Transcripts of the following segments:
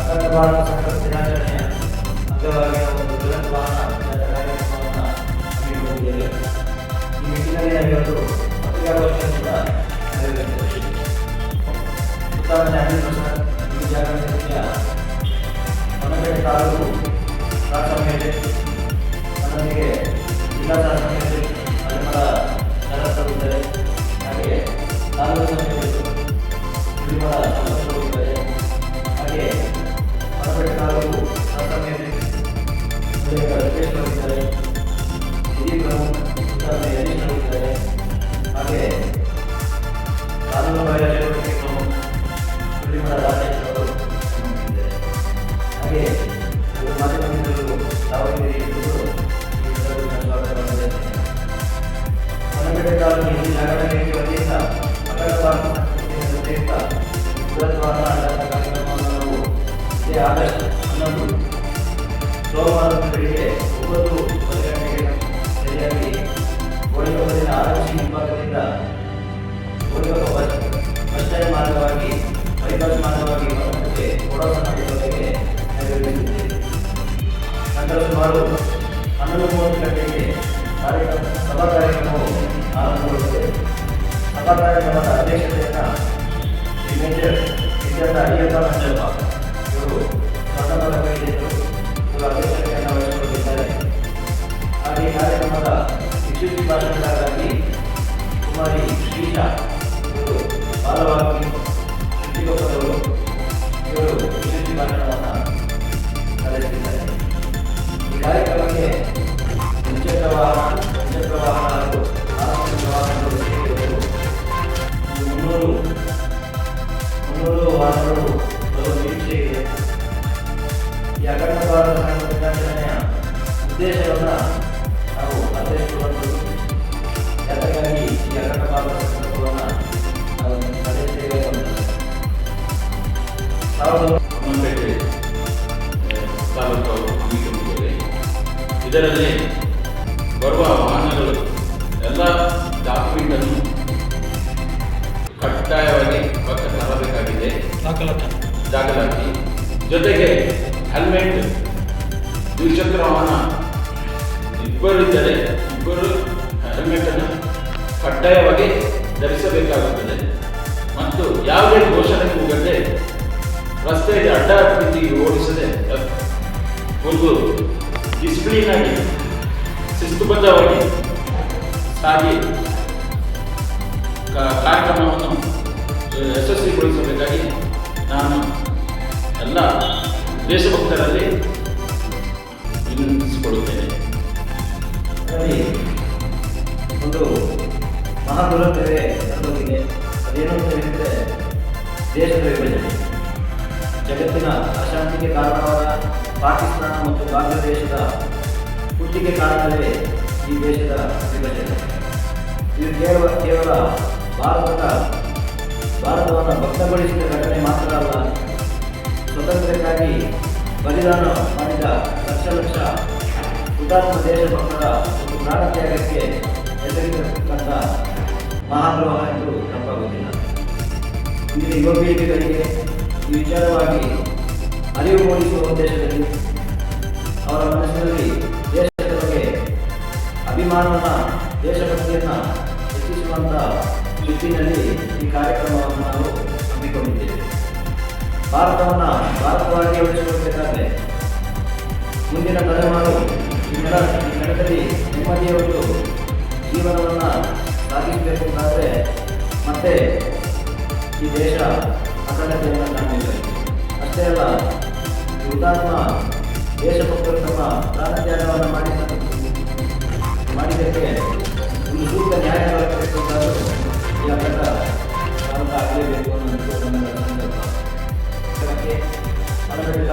ಅಖಂಡ ಭಾರತ ದಿನಾಚರಣೆಯ ಅಂಗವಾಗಿ ಒಂದು ಬೃಹತ್ ವಾಹನ ಕಾರ್ಯಕ್ರಮವನ್ನು ಹಮ್ಮಿಕೊಂಡಿದ್ದೇವೆ ಈ ತಾಲೂಕು ನನ್ನೊಂದಿಗೆ ಜಿಲ್ಲಾ 하나, 둘, 셋, 하게. ಕಾರ್ಯಕ್ರಮವನ್ನು ಇದೇ ಆಗಸ್ಟ್ ಹನ್ನೊಂದು ಸೋಮವಾರ ಬೆಳಿಗ್ಗೆ ಒಂಬತ್ತು ಗಂಟೆಗೆ ಸರಿಯಾಗಿ ಗೋಳಿಗೊಪ್ಪಲಿನ ಆರಂಭಿ ಹಿಂಭಾಗದಿಂದ ಗೋಳಿಗೊಪ್ಪ ಬಸ್ ಸ್ಟ್ಯಾಂಡ್ ಮಾರ್ಗವಾಗಿ ಬೈಪಾಸ್ ಮಾರ್ಗವಾಗಿ ನೆರವೇರಿಸಿದ್ದೇವೆ ನಂತರ ಸುಮಾರು ಹನ್ನೊಂದು ಮೂವತ್ತು ಗಂಟೆಗೆ ಸಭಾ ಕಾರ್ಯಕ್ರಮವು ಆರಂಭಗೊಳ್ಳುತ್ತದೆ ಸಭಾ ಕಾರ್ಯಕ್ರಮದ ಅಧ್ಯಕ್ಷತೆಯನ್ನು విద్యార్థి అధికంగా నచ్చారు ఇప్పుడు కొత్త కొత్త విద్యలు ఇప్పుడు అభ్యర్థిగా వహించుకుంటున్నారు అది కార్యక్రమದ విద్యుత్ భాష గారిని కుమారి శ్రీష ఇప్పుడు బాలవాకి ಇದರಲ್ಲಿ ಬರುವ ವಾಹನಗಳು ಎಲ್ಲ ಡಾಕ್ಯುಮೆಂಟನ್ನು ಕಡ್ಡಾಯವಾಗಿ ಪಕ್ಕ ತರಬೇಕಾಗಿದೆ. ದಾಖಲಾತಿ. ಜೊತೆಗೆ ಹೆಲ್ಮೆಟ್ ದ್ವಿಚಕ್ರ ವಾಹನ. ಇಬ್ಬರು ಇದ್ದರೆ ಇಬ್ಬರು ಹೆಲ್ಮೆಟನ್ನು ಕಡ್ಡಾಯವಾಗಿ ಧರಿಸಬೇಕಾಗುತ್ತದೆ. ಮತ್ತು ಯಾವುದೇ ಘೋಷಣೆ ಕೂಗದೆ ರಸ್ತೆಯಲ್ಲಿ ಅಡ್ಡ ಓಡಿಸದೆ ಒಂದು ಆಗಿ ಶಿಸ್ತುಬದ್ಧವಾಗಿ ಸಾಗಿ ಕಾರ್ಯಕ್ರಮವನ್ನು ಯಶಸ್ವಿಗೊಳಿಸಬೇಕಾಗಿ ನಾನು ಎಲ್ಲ ದೇಶಭಕ್ತರಲ್ಲಿ ವಿನಂತಿಸಿಕೊಳ್ಳುತ್ತೇನೆ. ಒಂದು ಮಹಾದುರಂತವೇ ನಡೆದೋಗಿದೆ ಅದೇನು ಅಂತ ಹೇಳಿದರೆ, ದೇಶದ ವಿಭಜನೆ. ಜಗತ್ತಿನ ಅಶಾಂತಿಗೆ ಕಾರಣವಾದ ಪಾಕಿಸ್ತಾನ ಮತ್ತು ಬಾಂಗ್ಲಾದೇಶದ ಹುಟ್ಟಿಗೆ ಕಾರಣವೇ ಈ ದೇಶದ ವಿಭಜನೆ ಇದು ಕೇವಲ ಕೇವಲ ಭಾರತದ, ಭಾರತವನ್ನು ಭಕ್ತಗೊಳಿಸಿದ ಘಟನೆ ಮಾತ್ರ ಅಲ್ಲ, ಸ್ವತಂತ್ರಕ್ಕಾಗಿ ಬಲಿದಾನ ಮಾಡಿದ ಲಕ್ಷ ಲಕ್ಷ ಹುತಾತ್ಮ ದೇಶಭಕ್ತರ ಒಂದು ಪ್ರಾಣತ್ಯಾಗಕ್ಕೆ ಹೆಸರಿಸತಕ್ಕಂಥ ಮಹಾದ್ರೋಹ ಎಂದು ತಪ್ಪಾಗುವುದಿಲ್ಲ. ಇಂದಿನ ಯುವ ಈ ವಿಚಾರವಾಗಿ ಅರಿವು ಮೂಡಿಸುವ ಉದ್ದೇಶದಲ್ಲಿ ಅವರ ಮನಸ್ಸಿನಲ್ಲಿ ಅಭಿಮಾನವನ್ನು ದೇಶಭಕ್ತಿಯನ್ನು ಹೆಚ್ಚಿಸುವಂಥ ನಿಟ್ಟಿನಲ್ಲಿ ಈ ಕಾರ್ಯಕ್ರಮವನ್ನು ನಾವು ಹಮ್ಮಿಕೊಂಡಿದ್ದೇವೆ. ಭಾರತವನ್ನು ಭಾರತವಾಗಿ ಉಳಿಸಿಕೊಳ್ಳಬೇಕಾದ್ರೆ ಮುಂದಿನ ತಲೆಮಾರು ಈ ನೆಲ ನೆಲದಲ್ಲಿ ನೆಮ್ಮದಿಯ ಒಂದು ಜೀವನವನ್ನು ಅಂತಾದ್ರೆ ಮತ್ತೆ ಈ ದೇಶ ಅಖಂಡತೆಯನ್ನು ಕಾಣಬೇಕು ಅಷ್ಟೇ ಅಲ್ಲ ಹುತಾತ್ಮ ದೇಶಭಕ್ತರು ತಮ್ಮ ಪ್ರಾಣ ತ್ಯಾಗವನ್ನು ಮಾಡಿದ ಮಾಡಿದ್ದಕ್ಕೆ ಒಂದು ಸೂಕ್ತ ನ್ಯಾಯ ದೊರಕಿಸಬೇಕಾದರೂ ಈ ಅಪರಾಧ ಆಗಲೇಬೇಕು ಅನ್ನೋ ನನ್ನ ಅದಕ್ಕೆ ಮನವಿ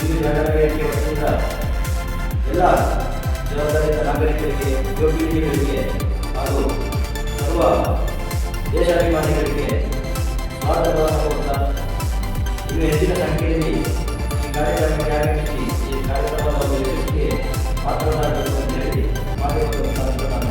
ಇಲ್ಲಿ ವತಿಯಿಂದ ಎಲ್ಲ ಜವಾಬ್ದಾರಿತ ನಾಗರಿಕರಿಗೆ ಉದ್ಯೋಗಿಗಳಿಗೆ ಹಾಗೂ ಸರ್ವ ದೇಶಾಭಿಮಾನಿಗಳಿಗೆ ಭಾರತವನ್ನು ಇನ್ನು ಹೆಚ್ಚಿನ ಸಂಖ್ಯೆಯಲ್ಲಿ ಈ ಕಾರ್ಯಕ್ರಮಕ್ಕೆ ಆಗಮಿಸಿ ಈ ಕಾರ್ಯಕ್ರಮದ ಮಾತನಾಡಲು Valeu,